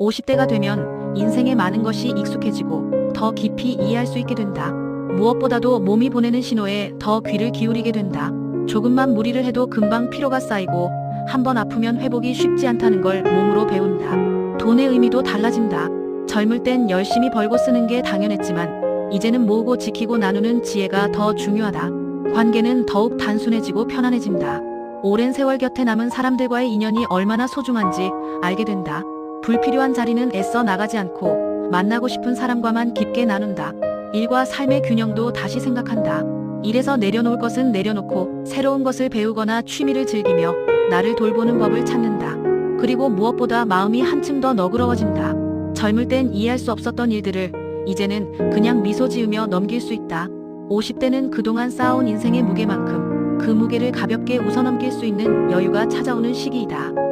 50대가 되면 인생의 많은 것이 익숙해지고 더 깊이 이해할 수 있게 된다. 무엇보다도 몸이 보내는 신호에 더 귀를 기울이게 된다. 조금만 무리를 해도 금방 피로가 쌓이고 한번 아프면 회복이 쉽지 않다는 걸 몸으로 배운다. 돈의 의미도 달라진다. 젊을 땐 열심히 벌고 쓰는 게 당연했지만 이제는 모으고 지키고 나누는 지혜가 더 중요하다. 관계는 더욱 단순해지고 편안해진다. 오랜 세월 곁에 남은 사람들과의 인연이 얼마나 소중한지 알게 된다. 불필요한 자리는 애써 나가지 않고 만나고 싶은 사람과만 깊게 나눈다. 일과 삶의 균형도 다시 생각한다. 일에서 내려놓을 것은 내려놓고 새로운 것을 배우거나 취미를 즐기며 나를 돌보는 법을 찾는다. 그리고 무엇보다 마음이 한층 더 너그러워진다. 젊을 땐 이해할 수 없었던 일들을 이제는 그냥 미소 지으며 넘길 수 있다. 50대는 그동안 쌓아온 인생의 무게만큼 그 무게를 가볍게 웃어넘길 수 있는 여유가 찾아오는 시기이다.